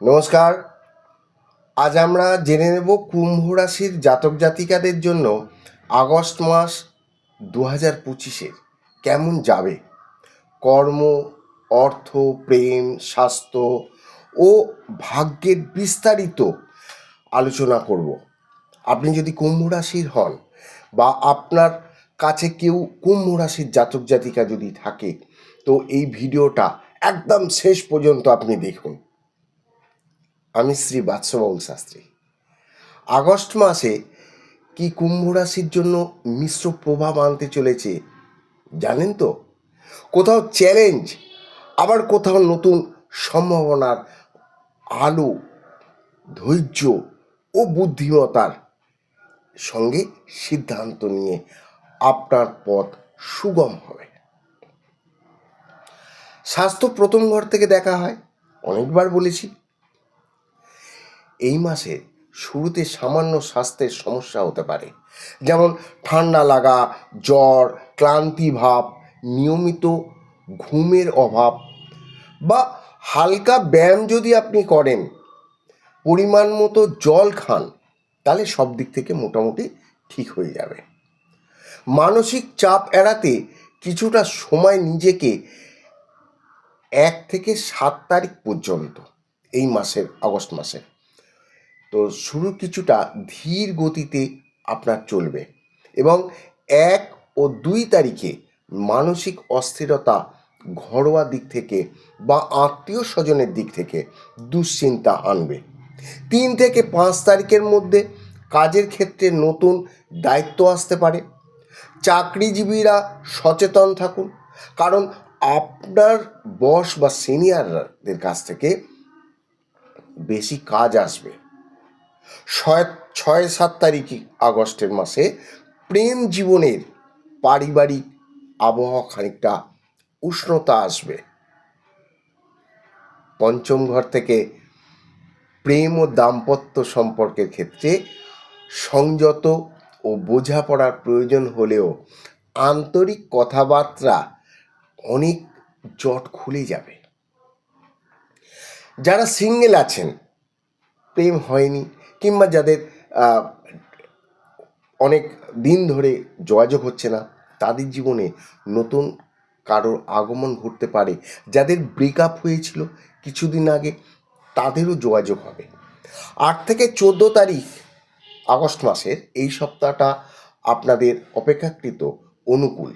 নমস্কার। আজ আমরা জেনে নেব কুম্ভ রাশির জাতক জাতিকাদের জন্য আগস্ট মাস দু হাজার পঁচিশের কেমন যাবে? কর্ম, অর্থ, প্রেম, স্বাস্থ্য ও ভাগ্যের বিস্তারিত আলোচনা করব। আপনি যদি কুম্ভ রাশির হন বা আপনার কাছে কেউ কুম্ভ রাশির জাতক জাতিকা যদি থাকে, তো এই ভিডিওটা একদম শেষ পর্যন্ত আপনি দেখুন। আমি শ্রী বাৎসবাউল শাস্ত্রী। আগস্ট মাসে কি কুম্ভ রাশির জন্য মিশ্র প্রভাব আনতে চলেছে জানেন তো? কোথাও চ্যালেঞ্জ আবার কোথাও নতুন সম্ভাবনার আলো, ধৈর্য ও বুদ্ধিমতার সঙ্গে সিদ্ধান্ত নিয়ে আপনার পথ সুগম হবে। স্বাস্থ্য প্রথম ঘর থেকে দেখা হয়, অনেকবার বলেছি। এই মাসে শুরুতে সামান্য স্বাস্থ্যের সমস্যা হতে পারে। যেমন ঠান্ডা লাগা, জ্বর, ক্লান্তি ভাব, নিয়মিত ঘুমের অভাব বা হালকা ব্যায়াম যদি আপনি করেন, পরিমাণ মতো জল খান, তাহলে সব দিক থেকে মোটামুটি ঠিক হয়ে যাবে। মানসিক চাপ এড়াতে কিছুটা সময় নিজেকে এক থেকে সাত তারিখ পর্যন্ত, এই মাসের, আগস্ট মাসে তো শুরু কিছুটা ধীর গতিতে আপনার চলবে এবং এক ও দুই তারিখে মানসিক অস্থিরতা ঘরোয়া দিক থেকে বা আত্মীয় স্বজনের দিক থেকে দুশ্চিন্তা আনবে। তিন থেকে পাঁচ তারিখের মধ্যে কাজের ক্ষেত্রে নতুন দায়িত্ব আসতে পারে। চাকরিজীবীরা সচেতন থাকুন, কারণ আপনার বস বা সিনিয়রদের কাছ থেকে বেশি কাজ আসবে। ছয় ছয়, সাত তারিখ আগস্টের মাসে প্রেম জীবনের পারিবারিক আবহাওয়া খানিকটা উষ্ণতা আসবে। পঞ্চম ঘর থেকে প্রেম ও দাম্পত্য সম্পর্কের ক্ষেত্রে সংযত ও বোঝাপড়ার প্রয়োজন হলেও আন্তরিক কথাবার্তা অনেক জট খুলে যাবে। যারা সিঙ্গেল আছেন, প্রেম হয়নি কিংবা যাদের অনেক দিন ধরে যোগাযোগ হচ্ছে না, তাদের জীবনে নতুন কারোর আগমন ঘটতে পারে। যাদের ব্রেকআপ হয়েছিল কিছুদিন আগে, তাদেরও যোগাযোগ হবে। আট থেকে চোদ্দ তারিখ আগস্ট মাসের এই সপ্তাহটা আপনাদের অপেক্ষাকৃত অনুকূল।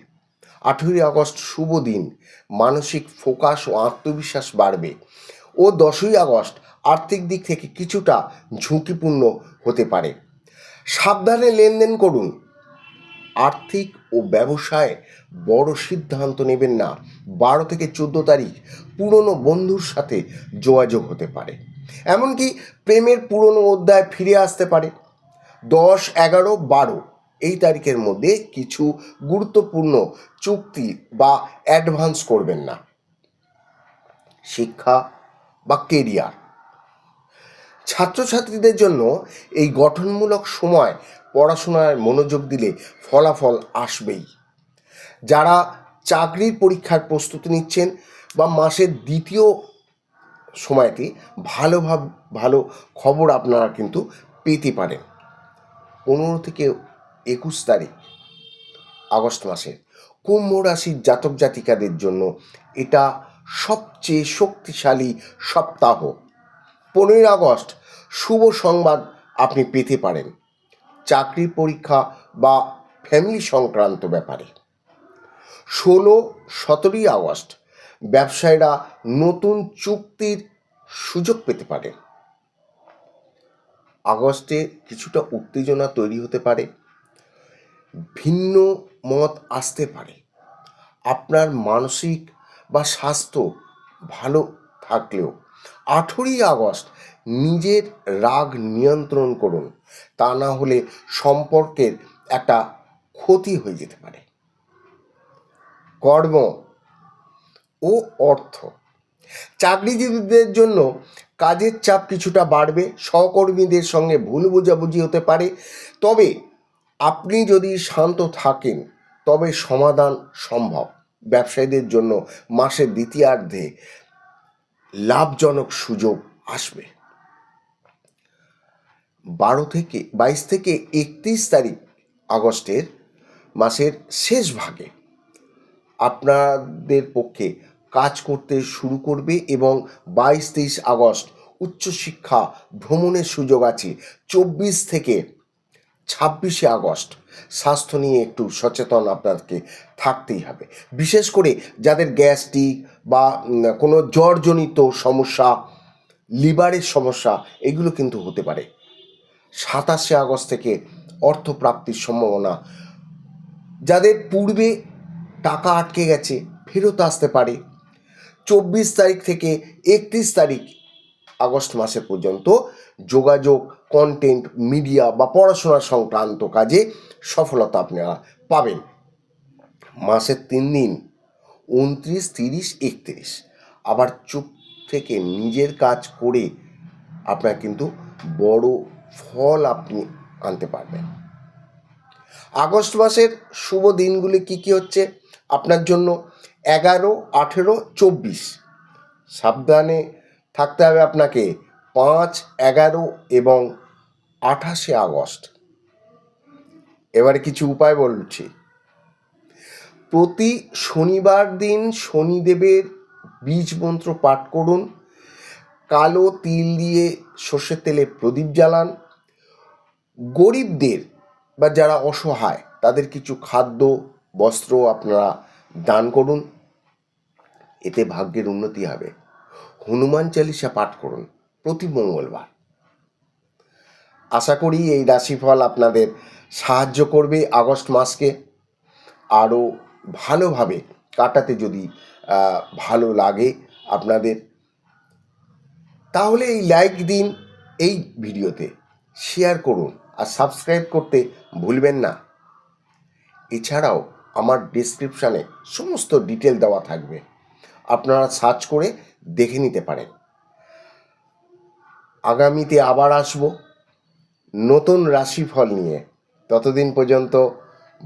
আঠেরোই আগস্ট শুভ দিন, মানসিক ফোকাস ও আত্মবিশ্বাস বাড়বে। ও দশই আগস্ট আর্থিক দিক থেকে কিছুটা ঝুঁকিপূর্ণ হতে পারে। সাবধানে লেনদেন করুন। আর্থিক ও ব্যবসায় বড় সিদ্ধান্ত নেবেন না। বারো থেকে চোদ্দ তারিখ পুরনো বন্ধুর সাথে যোগাযোগ হতে পারে। এমনকি প্রেমের পুরনো অধ্যায় ফিরে আসতে পারে। দশ, এগারো, বারো এই তারিখের মধ্যে কিছু গুরুত্বপূর্ণ চুক্তি বা অ্যাডভান্স করবেন না। শিক্ষা বা কেরিয়ার ছাত্রছাত্রীদের জন্য এই গঠনমূলক সময় পড়াশোনায় মনোযোগ দিলে ফলাফল আসবেই। যারা চাকরির পরীক্ষার প্রস্তুতি নিচ্ছেন বা মাসের দ্বিতীয় সময়তে ভালোভাবে ভালো খবর আপনারা কিন্তু পেতে পারেন। পনেরো থেকে একুশ তারিখ আগস্ট মাসের কুম্ভ রাশির জাতক জাতিকাদের জন্য এটা সবচেয়ে শক্তিশালী সপ্তাহ। পনেরোই আগস্ট শুভ সংবাদ আপনি পেতে পারেন। চাকরির পরীক্ষা বা ফ্যামিলি সংক্রান্ত ব্যাপারে। ষোলো, সতেরোই আগস্ট ব্যবসায়ীরা নতুন চুক্তির সুযোগ পেতে পারে। আগস্টে কিছুটা উত্তেজনা তৈরি হতে পারে। ভিন্ন মত আসতে পারে। আপনার মানসিক বা স্বাস্থ্য ভালো থাকলেও আঠেরোই আগস্ট নিজের রাগ নিয়ন্ত্রণ করুন। তা না হলে সম্পর্কের একটা ক্ষতি হয়ে যেতে পারে। কর্ম ও অর্থ। চাকরিজীবীদের জন্য কাজের চাপ কিছুটা বাড়বে, সহকর্মীদের সঙ্গে ভুল বোঝাবুঝি হতে পারে। তবে আপনি যদি শান্ত থাকেন, তবে সমাধান সম্ভব। ব্যবসায়ীদের জন্য মাসের দ্বিতীয়ার্ধে লাভজনক সুযোগ আসবে। বারো থেকে, বাইশ থেকে একত্রিশ তারিখ আগস্টের মাসের শেষ ভাগে আপনাদের পক্ষে কাজ করতে শুরু করবে এবং বাইশ তেইশ আগস্ট উচ্চশিক্ষা ভ্রমণের সুযোগ আছে। চব্বিশ থেকে ছাব্বিশে আগস্ট। স্বাস্থ্য নিয়ে একটু সচেতন আপনাকে থাকতেই হবে। বিশেষ করে যাদের গ্যাস্ট্রিক বা কোনো জ্বরজনিত সমস্যা, লিভারের সমস্যা, এগুলো কিন্তু হতে পারে। সাতাশে আগস্ট থেকে অর্থপ্রাপ্তির সম্ভাবনা। যাদের পূর্বে টাকা আটকে গেছে, ফেরত আসতে পারে। চব্বিশ তারিখ থেকে একত্রিশ তারিখ আগস্ট মাসে পর্যন্ত যোগাযোগ কন্টেন্ট মিডিয়া বা পড়াশোনা সংক্রান্ত কাজে সফলতা আপনারা পাবেন। মাসের তিন দিন, উনত্রিশ, তিরিশ, একত্রিশ। আবার চুপ থেকে নিজের কাজ করে আপনার কিন্তু বড় ফল আপনি আনতে পারবেন। আগস্ট মাসের শুভ দিনগুলি কি কি হচ্ছে? আপনার জন্য এগারো, আঠেরো, চব্বিশ। সাবধানে থাকতে হবে আপনাকে। পাঁচ, এগারো এবং আঠাশে আগস্ট। এবারে কিছু উপায় বলছি। প্রতি শনিবার দিন শনিদেবের বীজ মন্ত্র পাঠ করুন। কালো তিল দিয়ে সর্ষের তেলে প্রদীপ জ্বালান। গরিবদের বা যারা অসহায়, তাদের কিছু খাদ্য, বস্ত্র আপনারা দান করুন। এতে ভাগ্যের উন্নতি হবে। হনুমান চালিসা পাঠ করুন। প্রতি মঙ্গলবার। আশা করি এই রাশিফল আপনাদের সাহায্য করবে আগস্ট মাসকে। আরও ভালোভাবে কাটাতে যদি ভালো লাগে আপনাদের। তাহলে এই লাইক দিন, এই ভিডিওতে শেয়ার করুন আর সাবস্ক্রাইব করতে ভুলবেন না। এছাড়াও আমার ডিসক্রিপশানে সমস্ত ডিটেল দেওয়া থাকবে। আপনারা সার্চ করে দেখে নিতে পারেন। আগামীতে আবার আসব। নতুন রাশিফল নিয়ে। ততদিন পর্যন্ত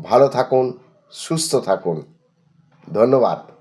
ভালো থাকুন সুস্থ থাকুন। ধন্যবাদ।